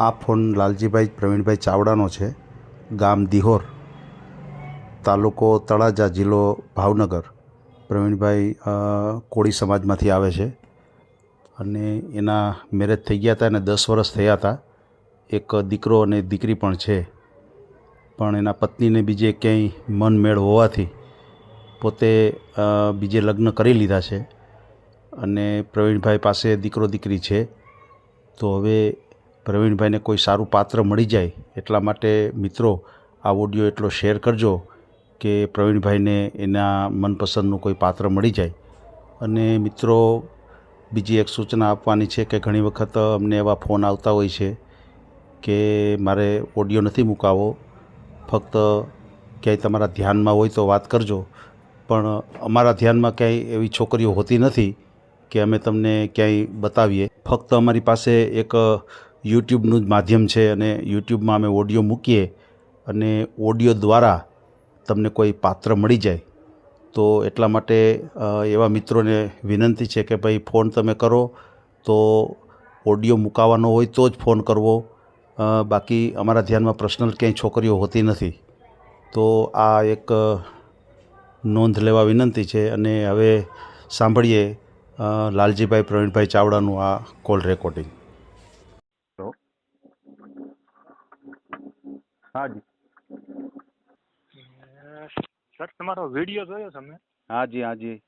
આ ફોન લાલજીભાઈ પ્રવીણભાઈ ચાવડાનો છે. ગામ દિહોર, તાલુકો તળાજા જિલ્લો ભાવનગર. પ્રવીણભાઈ કોળી સમાજમાંથી આવે છે. અને એના મેરેજ થઈ ગયા હતા અને દસ વર્ષ થયા હતા. એક દીકરો અને દીકરી પણ છે. પણ એના પત્નીને બીજે ક્યાંય મન મેળ હોવાથી પોતે બીજે લગ્ન કરી લીધા છે. અને પ્રવીણભાઈ પાસે દીકરો દીકરી છે. તો હવે પ્રવીણભાઈને કોઈ સારું પાત્ર મળી જાય એટલા માટે મિત્રો આ ઓડિયો એટલો શેર કરજો કે પ્રવીણભાઈને એના મનપસંદનું કોઈ પાત્ર મળી જાય. અને મિત્રો, બીજી એક સૂચના આપવાની છે કે ઘણી વખત અમને એવા ફોન આવતા હોય છે કે મારે ઓડિયો નથી મુકાવો, ફક્ત ક્યાંય તમારા ધ્યાનમાં હોય તો વાત કરજો. પણ અમારા ધ્યાનમાં ક્યાંય એવી છોકરીઓ હોતી નથી કે અમે તમને ક્યાંય બતાવીએ. ફક્ત અમારી પાસે એક યુટ્યુબનું જ માધ્યમ છે અને યુટ્યુબમાં અમે ઓડિયો મૂકીએ અને ઓડિયો દ્વારા તમને કોઈ પાત્ર મળી જાય, તો એટલા માટે એવા મિત્રોને વિનંતી છે કે ભાઈ ફોન તમે કરો, તો ઓડિયો મુકાવાનો હોય તો જ ફોન કરવો. બાકી અમારા ધ્યાનમાં પર્સનલ ક્યાંય છોકરીઓ હોતી નથી. તો આ એક નોંધ લેવા વિનંતી છે અને હવે સાંભળીએ લાલજીભાઈ પ્રવીણભાઈ ચાવડાનું આ કોલ રેકોર્ડિંગ. હા જી સર તમારો વીડિયો જોયો છે મેં હા જી હા જી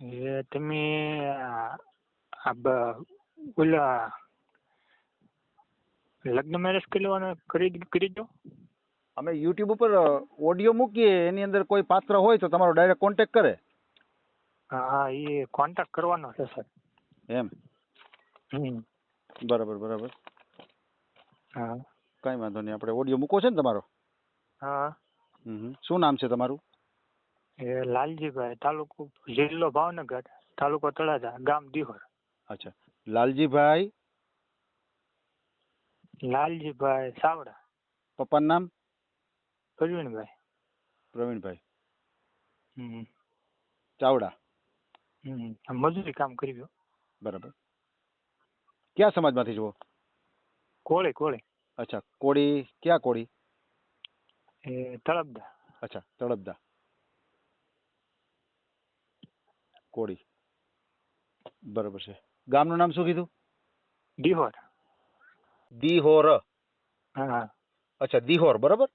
એ તમે આ આ ઓલા લગ્ન મેરેજ કરવાનો કરી કરી દો. અમે યુટ્યુબ ઉપર ઓડિયો મૂકીએ એની અંદર કોઈ પાત્ર હોય તો તમારો ડાયરેક્ટ કોન્ટેક્ટ કરે. હા એ કોન્ટેક્ટ કરવાનો છે સર. એમ. હમ. બરાબર બરાબર. હા. કાંઈ વાંધો નહીં. આપણે ઓડિયો મૂકો છે ને તમારો? હા. હમ. શું નામ છે તમારું? એ લાલજીભાઈ તાલુકો જિલ્લો ભાવનગર તાલુકો તળાજા ગામ દિહોર. અચ્છા. લાલજીભાઈ? લાલજીભાઈ સાવડા પપ્પાનું નામ? પ્રવીણભાઈ. પ્રવીણભાઈ. હમ. ચાવડા. હમ. મજૂરી કામ કર્યું. બરાબર. કયા સમાજમાંથી જુઓ? કોળી કોળી. અચ્છા કોળી ક્યાં કોળી એ તળપદા અચ્છા તળપદા કોળી બરાબર છે ગામનું નામ શું કીધું? દિહોર। દિહોર। હા। અચ્છા દિહોર બરાબર?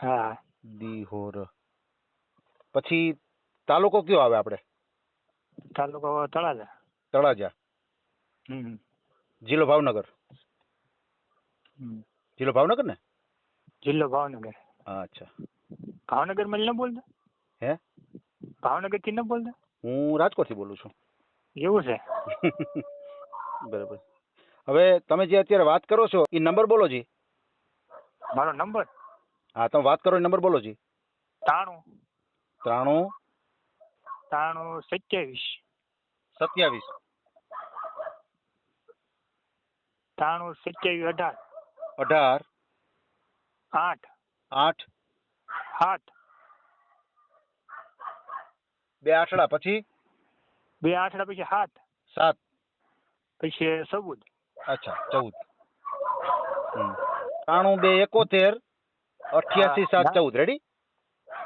હા। દિહોર. પછી તાલુકો કયો આવે આપણે? તાલુકો તળાજા. તળાજા. હમ. જિલ્લો ભાવનગર. હમ. જિલ્લો ભાવનગર ને જિલ્લો ભાવનગર. અચ્છા. ભાવનગરમાં ન બોલતા? હે? ભાવનગરથી ન બોલતા? હું રાજકોટથી બોલું છું. એવું છે? બરાબર. હવે તમે જે અત્યારે વાત કરો છો એ નંબર બોલો જી. મારો નંબર? હા તમે વાત કરો એ નંબર બોલો જી. ત્રાણું. ત્રાણું. ત્રાણું સત્યાવીસ. સત્યાવીસ. ત્રાણું સત્યાવીસ અઢાર. અઢાર આઠ આઠ સાત બે આઠડા પછી બે આઠડા પછી સાત સાત પછી ચૌદ અચ્છા ચૌદ હમ. ત્રાણું બે એકોતેર અઠ્યાસી સાત ચૌદ રેડી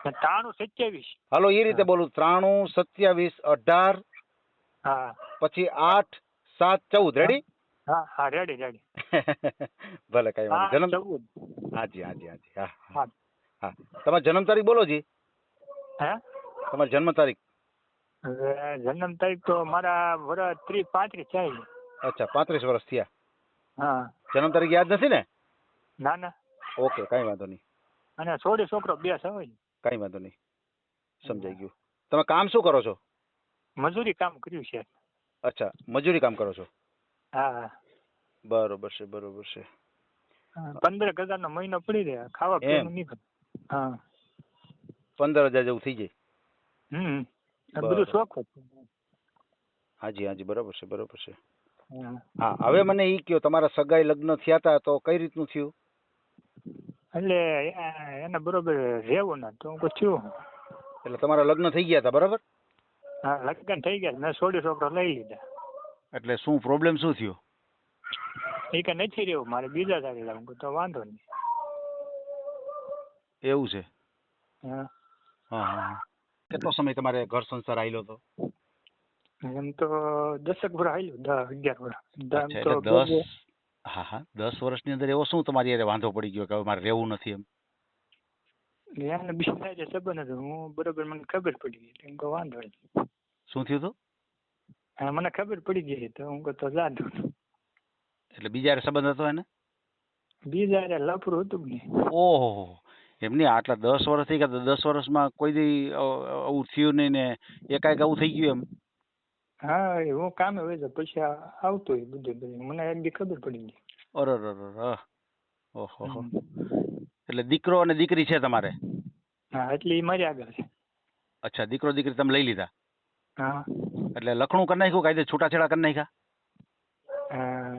ને ત્રાણું સત્યાવીસ હાલો એ રીતે બોલું ત્રાણું સત્યાવીસ અઢાર હા પછી આઠ સાત ચૌદ રેડી હા હા રેડી રેડી ભલે કઈ વાંધો જન્મ હાજી હાજી હાજી. હા હા. હા. તમારી જન્મ તારીખ બોલો જી. હે? તમારી જન્મ તારીખ. જન્મ તારીખ તો મારા વર્ષ ત્રીસ પાંત્રીસ થાય અચ્છા પાંત્રીસ વર્ષ થયા. હા. જન્મ તારીખ યાદ નથી ને? ના ના. ઓકે કાંઈ વાંધો નહીં. અને છોડી છોકરો બે હોય કાંઈ વાંધો નહીં. સમજાઈ ગયું. તમે કામ શું કરો છો? મજૂરી કામ કર્યું છે. અચ્છા મજૂરી કામ કરો છો? હા. બરોબર છે બરોબર છે. પંદર હજાર નો મહિનો પડી રહે ખાવા પીવાનું નહીં હા. પંદર હજાર જેવું થઈ જાય? હમ બધું શોખ હાજી હાજી બરોબર છે બરોબર છે. હા. હવે મને ઈ કયો તમારા સગાઈ લગ્ન થયા હતા તો કઈ રીતનું થયું? એટલે એને બરોબર રહેવું ના તો હું થયું. એટલે તમારા લગ્ન થઈ ગયા હતા બરાબર? હા લગ્ન થઈ ગયા મેં છોડી છોકરો લઈ લીધા. એટલે શું પ્રોબ્લેમ શું થયો? એ કે નથી રહેવું મારે બીજા સાથે જવું તો વાંધો નહીં. એવું છે? હા. હા. કેટલો સમય તમારે ઘર સંસાર આવેલો હતો એમ તો દસક વર્ષ આવેલું દસ અગિયાર વર્ષ તો દસ હા હા દસ વર્ષની અંદર એવો શું તમારી હારે વાંધો પડી ગયો કે હવે મારે રહેવું નથી એમ? એમને બીજા હારે સંબંધ હતો હું બરોબર મને ખબર પડી ગઈ એમ હું વાંધો નહીં. શું થયું હતું? મને ખબર પડી ગઈ તો હું કહો તો જાદુ એટલે બીજા સંબંધ હતો એને? બીજા હારે લફરું હતું ને. ઓહો એમની આટલા દસ વર્ષ થઈ ગયા તો દસ વર્ષમાં કોઈ દી આવું થયું નહીં ને એકાએક આવું થઈ ગયું એમ? હા એ હું કામે હોય છે પછી આવતું હોય બધું મને એમ બી ખબર પડી ગઈ. અરે અરે. ઓહો. એટલે દીકરો અને દીકરી છે તમારે? હા એટલે એ મારી આગળ છે. અચ્છા દીકરો દીકરી તમે લઈ લીધા? હા. એટલે લખણું કરી નાખ્યું કાયદે છૂટાછેડા કરી નાખ્યા?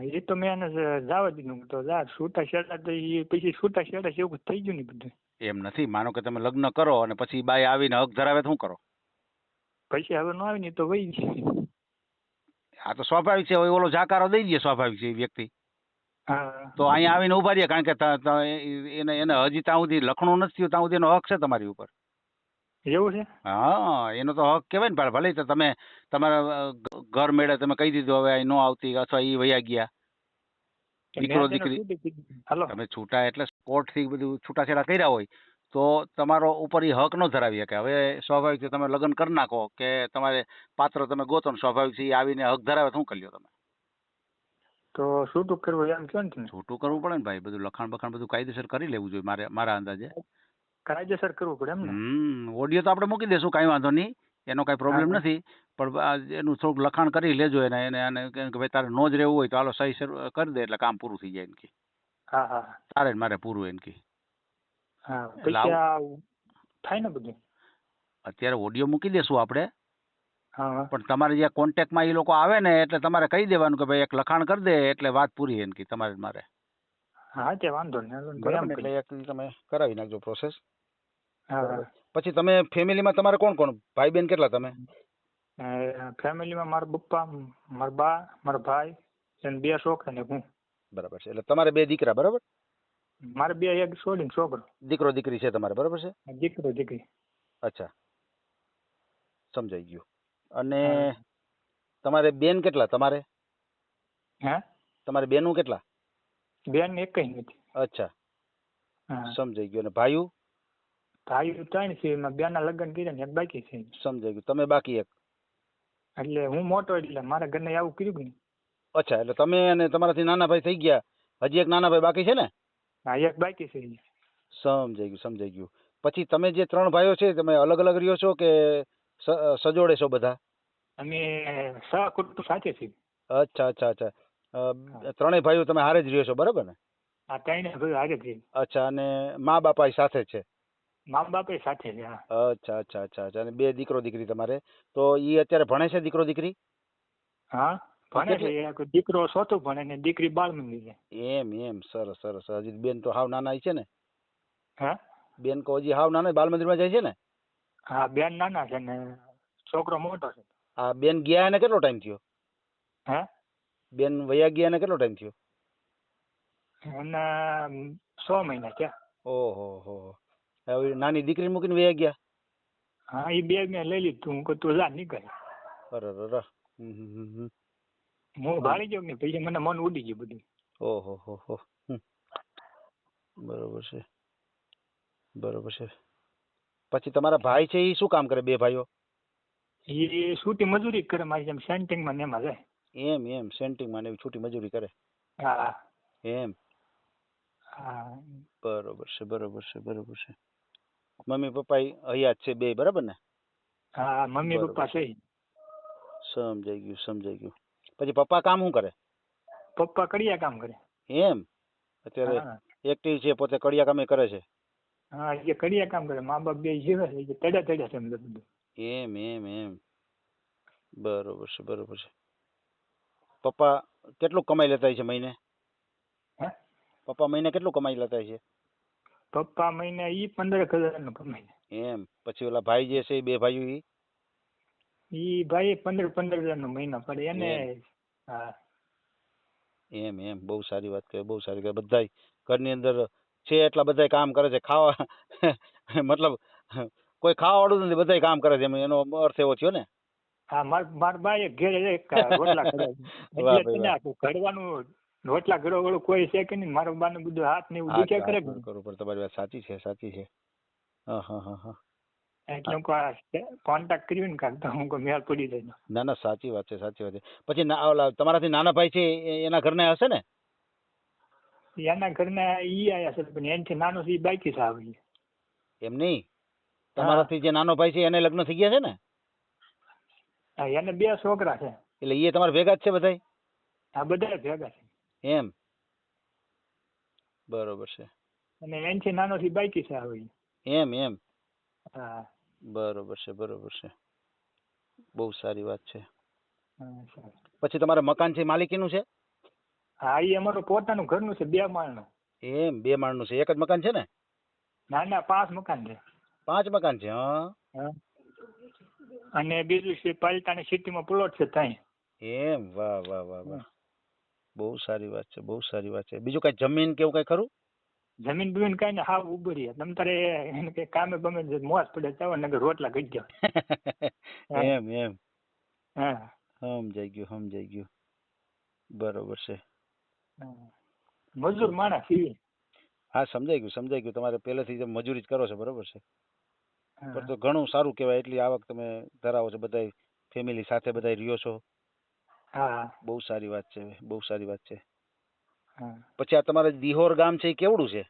એ તો મેં એને જવા દીધું. તો જા છૂટા છેડા તો એ પછી છૂટા છેડા છે એવું થઈ ગયું ને બધું. એમ નથી. માનો કે તમે લગ્ન કરો અને પછી બાઈ આવીને હક ધરાવે તો શું કરો? પછી હવે ન આવીને તો વહી આ તો સ્વાભાવિક છે. ઓલો જાકારો દઈ દે સ્વાભાવિક છે એ વ્યક્તિ. તો અહીંયા આવીને ઊભા રહીએ કારણ કે એને એને હજી ત્યાં સુધી લખણું નથી થયું. ત્યાં સુધી એનો હક છે તમારી ઉપર. એવું છે? હા એનો તો હક કહેવાય ને પણ ભલે તો તમે તમારા ઘર મેળે તમે કહી દીધું હવે અહીં ન આવતી અથવા એ વયા ગયા. દીકરો દીકરી તમે છૂટા એટલે કોર્ટથી બધું છૂટાછેડા કર્યા હોય તો તમારો ઉપર એ હક ન ધરાવી શકે. હવે સ્વાભાવિક છે તમે લગ્ન કરી નાખો કે તમારે પાત્ર તમે ગોતો ને સ્વાભાવિક છે એ આવીને હક ધરાવે શું કરી લો તમે? તો છૂટું કરવું એમ કહો ને છૂટું કરવું પડે ને ભાઈ. બધું લખાણ બખાણ બધું કાયદેસર કરી લેવું જોઈએ. મારે મારા અંદાજે. કાયદેસર કરવું પડે એમ ને? હમ ઓડિયો તો આપણે મૂકી દેશું કાંઈ વાંધો નહીં. એનો કાંઈ પ્રોબ્લેમ નથી. પણ એનું થોડુંક લખાણ કરી લેજો એને એને અને કે ભાઈ તારે નો જ રહેવું હોય તો હાલો સહી સર કરી દે એટલે કામ પૂરું થઈ જાય એનકી હા હા તારે મારે પૂરું એનકી હા થાય ને બધું? અત્યારે ઓડિયો મૂકી દેશું આપણે. પણ તમારે જ્યાં કોન્ટેક્ટમાં એ લોકો આવે ને એટલે તમારે કહી દેવાનું કે ભાઈ એક લખાણ કરી દે એટલે વાત પૂરી એનકી તમારે મારે. હા તે વાંધો નહીં બરાબર. એટલે એક તમે કરાવી નાખજો પ્રોસેસ હા પછી તમે ફેમિલીમાં તમારે કોણ કોણ? ભાઈ બેન કેટલા તમે? ફેમિલીમાં મારા પપ્પા મારા બા મારા ભાઈ અને બે છોકરા ને હું. બરાબર છે એટલે તમારે બે દીકરા બરાબર? મારે બે એક છોડીને છોકરો. દીકરો દીકરી છે તમારે બરાબર છે? દીકરો દીકરી. અચ્છા. સમજાઈ ગયું. અને તમારે બેન કેટલા તમારે? હે? તમારે બેનું કેટલા? બેન એક નથી. અચ્છા. સમજાઈ ગયો. ને ભાઈઓ ભાઈઓ ત્રણ છે એમાં બે ના લગ્ન કર્યા ને એક બાકી છે. સમજાઈ ગયું. તમે બાકી એક? એટલે હું મોટો એટલે મારા ઘરને આવું કર્યું કે નહીં? અચ્છા એટલે તમે અને તમારાથી નાના ભાઈ થઈ ગયા. હજી એક નાના ભાઈ બાકી છે ને? હા એક બાકી છે સમજાઈ ગયું સમજાઈ ગયું. પછી તમે જે ત્રણ ભાઈઓ છે તમે અલગ અલગ રહ્યો છો કે સજોડે છો બધા? અમે સહ કુટુંબ સાથે છીએ. અચ્છા અચ્છા અચ્છા. ત્રણેય ભાઈઓ તમે હારે જ રહ્યો છો બરાબર ને? હારે અચ્છા અને મા બાપા સાથે છે? મા બાપે સાથે છે અચ્છા અચ્છા અચ્છા અચ્છા અને બે દીકરો દીકરી તમારે. તો એ અત્યારે ભણે છે દીકરો દીકરી? હા ભણે છે દીકરો ચોથું ભણે ને દીકરી બાળ છે. એમ એમ સરસ સરસ. હજી બેન તો હાવ નાના છે ને? હા? બેન કો હજી હાવ નાના બાલ મંદિરમાં જાય છે ને? હા બેન નાના છે ને છોકરો મોટો છે. આ બેન ગયા એને કેટલો ટાઈમ થયો? હે? બેન વયા ગયા ને કેટલો ટાઈમ થયો? એને છ મહિના થયા. ઓહો હો હવે નાની દીકરી મૂકીને વયા ગયા હા એ બે મેં લઈ લીધું. હું કહું જા નીકળ. અરે અરે હમ હમ હમ હમ. હું ભાળી જાઉં ને પછી મને મન ઉડી ગયું બધું. ઓહો હો હો. બરોબર છે. બરોબર છે. પછી તમારા ભાઈ છે એ શું કામ કરે બે ભાઈઓ? એ છૂટી મજૂરી કરે મારી જેમ સેન્ટિંગમાં ને એમાં જાય એમ એમ સેન્ટિંગમાં ને એવી છૂટી મજૂરી કરે. હા. એમ. હા. બરોબર છે બરોબર છે બરોબર છે. મમ્મી પપ્પા હયાત છે બે બરાબર ને? હા મમ્મી પપ્પા છે. સમજાઈ ગયું સમજાઈ ગયું. પછી પપ્પા કામ શું કરે? પપ્પા કડિયા કામ કરે. એમ? અત્યારે એક્ટિવ છે પોતે કડિયા કામે કરે છે? હા એ કડિયા કામ કરે. મા બાપ બે જીવે છે તડ્યા તડ્યા છે એમ એમ એમ. બરોબર છે બરોબર છે. પપ્પા કેટલું કમાઈ લેતા હોય છે મહિને? હે? પપ્પા મહિને કેટલું કમાઈ લેતા છે? પપ્પા મહિને ઈ પંદર હજારનું કમાઈ એમ પછી ઓલા ભાઈ જે છે એ બે ભાઈઓ ઈ? ઈ ભાઈ પંદર પંદર હજાર નો મહિનો પડે એને હા. એમ એમ બહુ સારી વાત કહે બહુ સારી કહે બધા ઘરની અંદર છે એટલા બધા કામ કરે છે ખાવા મતલબ કોઈ ખાવાવાળું નથી બધાય કામ કરે છે એનો અર્થ એવો થયો ને? હા માર માર બાએ ઘેરે એક રોટલા કરે એટલે ભાઈ તને આખું ઘડવાનું રોટલા ઘડો વાળું કોઈ છે કે નહીં? મારો બાને બધું હાથ ને એવું કે દુખ્યા કરે હા, કે તમારી વાત સાચી છે સાચી છે. હા હા હા હા. એટલે હું કોન્ટેક્ટ કર્યું ને કાંક તો હું કહું મેળ પડી જાય ના. ના સાચી વાત છે સાચી વાત છે. પછી ના ઓલા તમારાથી નાના ભાઈ છે એના ઘરના હશે ને? એના ઘરના ઈ આયા છે પણ એનથી નાનો છે બાકી છે આવી એમ નહીં? તમારાથી જે નાનો ભાઈ છે એને લગ્ન થઈ ગયા છે ને? હા એને બે છોકરા છે. એટલે એ તમારા ભેગા જ છે બધા હા બધા ભેગા છે. એમ? બરોબર છે. અને એનાથી નાનો થી બાઈકી છે આવી એમ એમ? હા. બરોબર છે બરોબર છે. બહુ સારી વાત છે. પછી તમારે મકાન છે માલિકીનું છે? હા એ અમારું પોતાનું ઘરનું છે બે માળનું. એમ બે માળનું છે. એક જ મકાન છે ને? ના ના પાંચ મકાન છે. પાંચ મકાન છે હા? હા. અને બીજું છે પાલિતાણી સિટીમાં પ્લોટ છે ત્યાં. એમ વાહ વાહ વાહ વાહ. બહુ સારી વાત છે બહુ સારી વાત છે. બીજું કઈ જમીન કેવું કઈ ખરું? જમીન બમીન કઈ ને હાવ ઉભરી તમ તારે એને કઈ કામે બમે મોસ પડે ચાવ ને રોટલા ગઈ ગયો. એમ એમ. હા. સમજાઈ ગયું સમજાઈ ગયું. બરોબર છે. મજૂર માણસ હા સમજાઈ ગયું સમજાઈ ગયું. તમારે પહેલેથી જે મજૂરી જ કરો છો બરોબર છે. પણ તો ઘણું સારું કહેવાય એટલી આવક તમે ધરાવો છો બધા ફેમિલી સાથે બધા રહ્યો છો. હા. બહુ સારી વાત છે બહુ સારી વાત છે. પછી આ તમારે દિહોર ગામ છે એ કેવડું છે?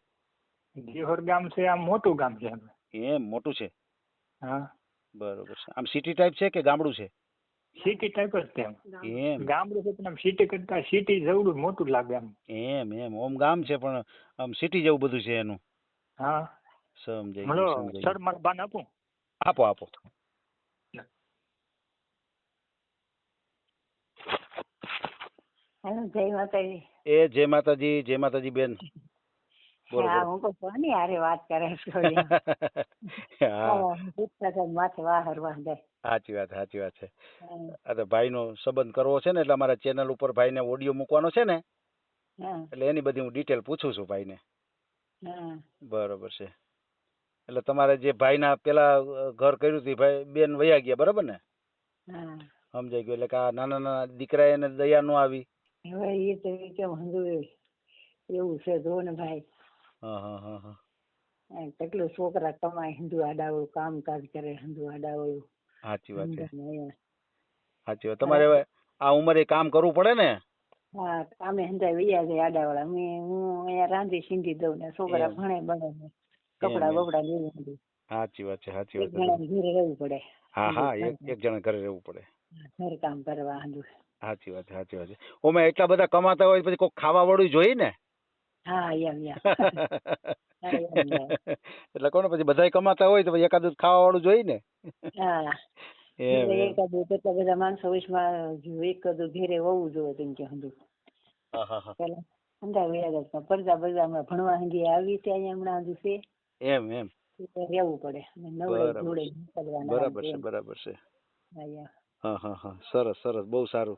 દિહોર ગામ છે આમ મોટું ગામ છે એમ. મોટું છે? હા. બરોબર છે. આમ સિટી ટાઈપ છે કે ગામડું છે? સિટી ટાઈપ જ છે એમ. એમ. ગામડું છે પણ આમ સિટી કરતા સિટી જેવડું મોટું લાગે એમ. એમ એમ. ઓમ ગામ છે પણ આમ સિટી જેવું બધું છે એનું. હા. સમજાઈ મળો ગયું સર મારે બાન આપું. આપો આપો. હેલો જય માતાજી. એ જય માતાજી જય માતાજી બેન. બોલો હું તો કોની હારે વાત કરે છો હા. માથે વાહર વાંધે. સાચી વાત સાચી વાત છે. આ તો ભાઈનો સંબંધ કરવો છે ને એટલે અમારા ચેનલ ઉપર ભાઈને ઓડિયો મૂકવાનો છે ને એટલે એની બધી હું ડિટેલ પૂછું છું ભાઈને. હા બરોબર છે. એટલે તમારે જે ભાઈના પેલા ઘર કર્યું હતું ભાઈ બેન વયા ગયા બરાબર ને? સમજાઈ ગયું એટલે કે આ નાના નાના દીકરા એને દયા નો આવી. હવે એ તો કેમ સમજવું એવું છે જો ને ભાઈ. હા હા હા હા. કેટલું છોકરા કમાય હિન્દુ આડાવડું કામકાજ કરે હિન્દુ આડાવડું. સાચી વાત છે. સાચી વાત. તમારે હવે આ ઉંમરે કામ કરવું પડે ને? હા કામે હંધાય વૈયા જાય આડાવાળા. મેં હું અહીંયા રાંધી સીંધી દઉં ને છોકરા ભણે ભણે કપડા બપડા લેવું સાચી વાત છે સાચી વાત ઘરે રહેવું પડે. હા હા એક એક જણા ઘરે રહેવું પડે. ઘર કામ કરવા હંધુ સાચી વાત સાચી વાત છે. ઓમે એટલા બધા કમાતા હોય પછી કોઈ ખાવા વાળું જોઈએ ને? હા એમ એમ. એટલે કોને પછી બધાય કમાતા હોય તો પછી એકાદું ખાવા વાળું જોઈએ ને? હા. એકાદું કેટલા બધા માણસો વિશમાં એકાદું ઘેરે હોવું જોઈએ તેમ કે હંધુ હા હા હા. પડદા હમણાં ભણવા હંગી આવી ત્યાં હમણાં હજુ છે. એમ એમ. રહેવું પડે. નવડે બરાબર જોડે છે. બરાબર છે બરાબર છે. હા, હા હા હા. સરસ સરસ. બહુ સારું.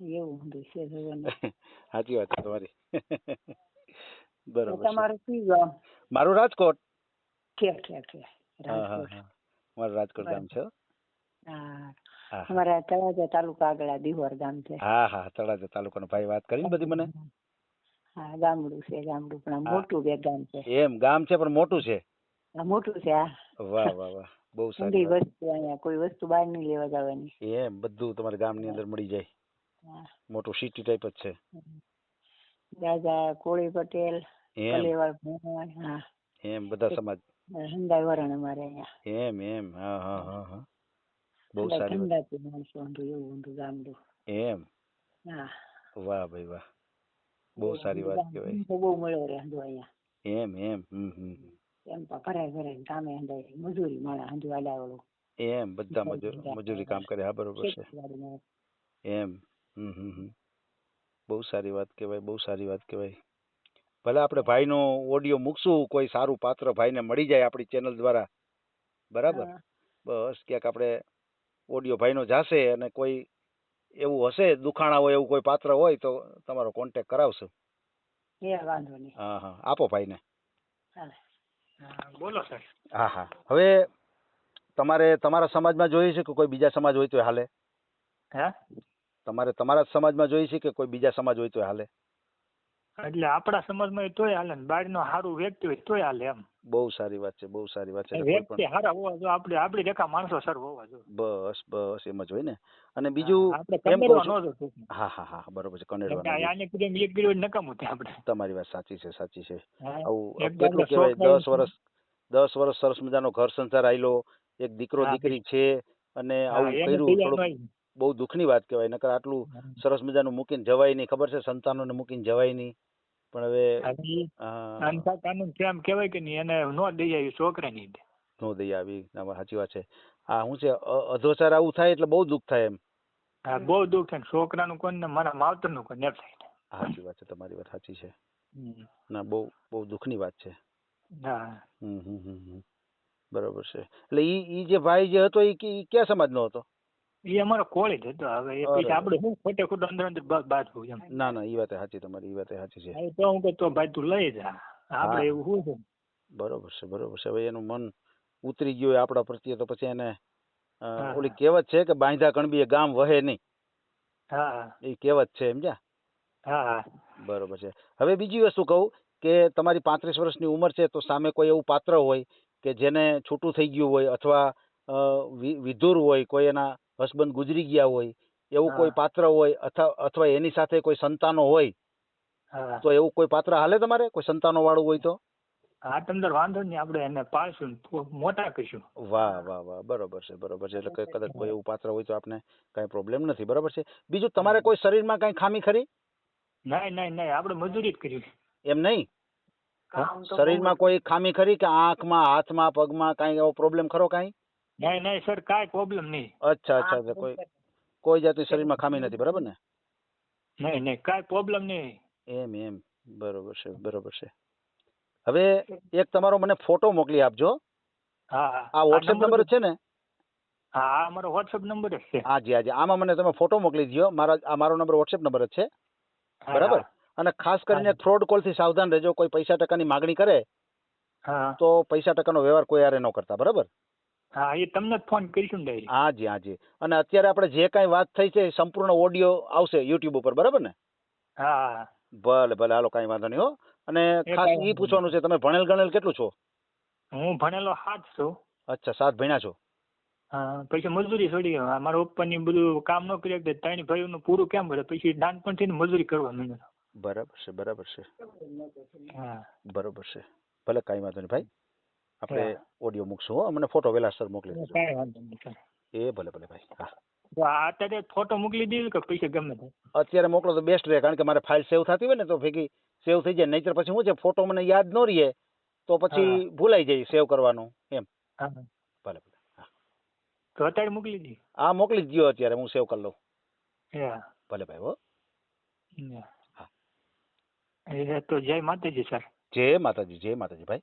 એવું છે સાચી વાત છે તમારી. બરાબર તમારું શું ગામ? મારું રાજકોટ. ઠેક ઠેક ઠેક હા હા રાજકોટ. મારું રાજકોટ ગામ છે હો. અમારા તળાજા તાલુકા આગળ દિહોર ગામ છે. હા હા. તળાજા તાલુકાનો ભાઈ વાત કરીને બધી મને. હા ગામડું છે ગામડું પણ આમ મોટું બે ગામ છે. એમ ગામ છે પણ મોટું છે? આ મોટું છે આ વાહ વાહ વાહ. બહુ સારી વસ્તુ અહીંયા કોઈ વસ્તુ બહાર નહીં લેવા જવાની. એમ બધું તમારા ગામની અંદર મળી જાય. મોટું સિટી ટાઈપ જ છે. દાદા કોળી પટેલ કલેવાળ હા. એમ બધા સમાજ. હંદાય વરણ અમારે અહીંયા. એમ એમ હા હા હા હા. બહુ સારી ઠંડા ઠંડાતું માણસો ઊંધું એવું ઊંધું ગામડું. એમ. હા. વાહ ભાઈ વાહ. બહુ સારી વાત. કહેવાય. બહુ મળ્યો રે હંધો અહીંયા એમ એમ હમ. એમ તો ભરાય ભરાય કામે હંધાય મજૂરી માણા આલ્યા આડાવાળું એમ બધા મજૂરી કામ કરે હા બરોબર છે. એમ હમ બહુ સારી વાત કહેવાય બહુ સારી વાત કહેવાય. ભલે આપણે ભાઈનો ઓડિયો મૂકશું કોઈ સારું પાત્ર ભાઈને મળી જાય આપણી ચેનલ દ્વારા. બરાબર? બસ ક્યાંક આપણે ઓડિયો ભાઈનો જાશે અને કોઈ એવું હશે દુખાણા હોય એવું કોઈ પાત્ર હોય તો તમારો કોન્ટેક કરાવશું. એ વાંધો નહીં. હા હા. આપો ભાઈને. ને બોલો સર. હા હા. હવે તમારે તમારા સમાજમાં જોઈએ છે કે કોઈ બીજા સમાજ હોય તો હાલે? હે? તમારે તમારા સમાજમાં જોઈએ છે કે કોઈ બીજા સમાજ હોય તો હાલે? એટલે આપણા સમાજમાં તોય હાલે ને બહારનો સારું વ્યક્તિ હોય તોય હાલે એમ. બહુ સારી વાત છે બહુ સારી વાત છે. વ્યક્તિ સારા હોવા જો આપણે આપણી રેખા માણસો સર હોવા જો. બસ બસ એમ જ હોય ને. અને બીજું એમ હા હા હા બરોબર છે કેમ આને કીધું એક ગીરો નકામું થાય આપણે. તમારી વાત સાચી છે સાચી છે. આવું કેટલું કહેવાય દસ વર્ષ દસ વર્ષ સરસ મજાનો ઘર સંસાર આયલો. એક દીકરો દીકરી છે અને આવું કર્યું. બહુ દુઃખની વાત કહેવાય નકર આટલું. સરસ મજાનું મૂકીને જવાય નહીં. ખબર છે? સંતાનોને મૂકીને જવાય નહીં. પણ હવે કાનૂન કેમ કહેવાય કે નહીં એને નો દઈ આવી છોકરાની નો દઈ આવી. સાચી વાત છે. આ શું છે? અધોચાર આવું થાય એટલે બહુ દુઃખ થાય એમ. હા બહુ દુઃખ થાય છોકરાનું કોઈ ને મારા માવતરનું કોઈ ને થાય સાચી વાત છે તમારી વાત સાચી છે. ના બહુ બહુ દુઃખની વાત છે. હા. બરોબર છે. એટલે ઈ ઈ જે ભાઈ જે હતો સમાજ કયા સમાજનો હતો? એ અમારો કોલેજ હતો. હવે એ પછી આપણે શું? ખોટે ખોટું અંદર અંદર બાદ બાજવું એમ. ના ના એ વાત સાચી તમારી એ વાત સાચી છે. તો હું તો ભાઈ તું લઈ જા. આપણે એવું શું છે? બરોબર છે બરોબર છે. હવે એનું મન ઉતરી ગયું આપણા પ્રત્યે તો પછી એને ઓલી કહેવત છે કે બાંધા કણબી ગામ વહે નહીં. હા એ કહેવત છે સમજ્યા હા બરોબર છે. હવે બીજી વસ્તુ કહું કે તમારી પાંત્રીસ વર્ષની ઉંમર છે તો સામે કોઈ એવું પાત્ર હોય કે જેને છૂટું થઈ ગયું હોય અથવા વિધુર હોય કોઈ એના હસબન્ડ ગુજરી ગયા હોય એવું કોઈ પાત્ર હોય અથવા અથવા એની સાથે કોઈ સંતાનો હોય તો એવું કોઈ પાત્ર હાલે તમારે? કોઈ સંતાનો વાળું હોય તો? હા તમને વાંધો નહીં આપણે એને પાળશું મોટા કરીશું. વાહ વાહ વાહ બરોબર છે બરોબર છે. એટલે કદાચ કોઈ એવું પાત્ર હોય તો આપને કાંઈ પ્રોબ્લેમ નથી બરોબર છે. બીજું તમારે કોઈ શરીરમાં કાંઈ ખામી ખરી? નહીં નહીં નહીં આપણે મજૂરી જ કરી એમ નહીં શરીરમાં કોઈ ખામી ખરી કે આંખમાં હાથમાં પગમાં કાંઈ એવો પ્રોબ્લેમ ખરો કાંઈ? નહીં નહીં સર કાંઈ પ્રોબ્લેમ નહીં. અચ્છા અચ્છા કોઈ કોઈ જાતની શરીરમાં ખામી નથી બરાબર ને? નહીં નહીં કાંઈ પ્રોબ્લેમ નહીં. એમ એમ બરોબર છે બરોબર છે. હવે એક તમારો મને ફોટો મોકલી આપજો. હા આ વોટ્સએપ નંબર છે ને? હા આ અમારો વોટ્સઅપ નંબર જ છે. હા જી હા જી આમાં મને તમે ફોટો મોકલી દો મારા આ મારો નંબર વોટ્સએપ નંબર જ છે. બરાબર? અને ખાસ કરીને. ફ્રોડ કોલથી સાવધાન રહેજો. કોઈ પૈસા ટકાની માગણી કરે હા. તો પૈસા ટકાનો વ્યવહાર કોઈ આરે ન કરતા બરાબર? હા એ તમને જ ફોન કરીશું ને ડાયરી હા જી હા જી અને અત્યારે આપણે જે કાંઈ વાત થઈ છે એ સંપૂર્ણ ઓડિયો આવશે યુટ્યુબ ઉપર બરાબર ને? હા ભલે ભલે હાલો કાંઈ વાંધો નહીં હો. અને ખાસ એ પૂછવાનું છે તમે ભણેલ ગણેલ કેટલું છો? હું ભણેલો હાથ છું. અચ્છા સાત ભણ્યા છો? હા પછી મજૂરી છોડી મારા પપ્પાની બધું કામ ન કરી શકતા ત્રણ ભાઈઓનું પૂરું કેમ કરે પછી નાનપણથી મજૂરી કરવા માંડ્યો. બરાબર છે બરાબર છે. હા. બરોબર છે. ભલે કાંઈ વાંધો નહીં ભાઈ. આપણે ઓડિયો મૂકશું હો. મને ફોટો વેલા સર મોકલી દેજો. કાંઈ વાંધો નહીં એ ભલે ભલે ભાઈ. હા. તો આ અત્યારે ફોટો મોકલી દેવી કે પૈસા ગમે તે? અત્યારે મોકલો તો બેસ્ટ રહે કારણ કે મારે ફાઇલ સેવ થતી હોય ને તો ભેગી સેવ થઈ જાય. નહીતર પછી શું છે ફોટો મને યાદ ન રહે તો પછી હા. ભૂલાઈ જાય સેવ કરવાનું એમ. હા. ભલે ભલે. તો અત્યારે મોકલી દી. હા મોકલી દો અત્યારે હું સેવ કરી લઉં. હા. ભલે ભાઈ હો. હા. હા. તો જય માતાજી સર જય માતાજી જય માતાજી ભાઈ.